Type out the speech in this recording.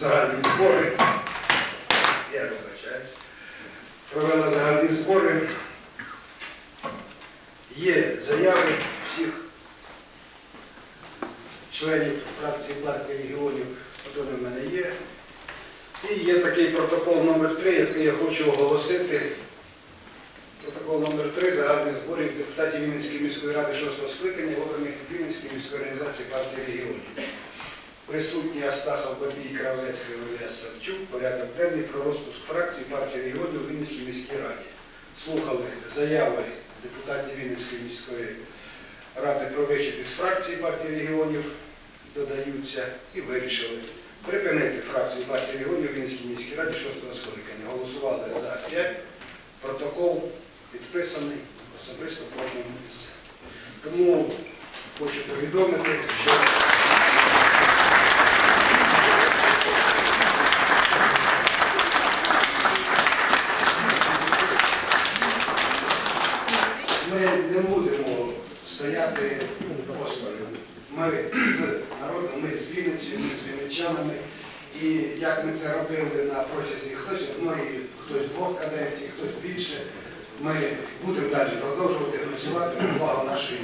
загальні збори. Я вибачаюсь. Провела загальні збори. Є заяви всіх членів фракції партії регіонів, які в мене є. І є такий протокол номер 3 який я хочу оголосити. Протокол номер 3 загальних зборів депутатів Вінницької міської ради 6 скликання, обраних Вінницької міської організації партії регіонів. Присутні Астахов, Бабій, Кравець, Кривовець, Савчук, порядок денний про розпуск фракції партії регіонів Вінницькій міській раді. Слухали заяви депутатів Вінницької міської ради про вихід із фракції партії регіонів, додаються, і вирішили припинити фракцію партії регіонів Вінницькій міській раді 6 скликання. Голосували за 5. Протокол підписаний особисто кожному місці. Тому хочу повідомити, що ми не будемо стояти осторонь. Ми з народом, ми з Вінницею, ми з вінничанами. І як ми це робили на протязі хтось одної, хтось двох каденцій, хтось більше, ми будемо далі продовжувати працювати на благо нашої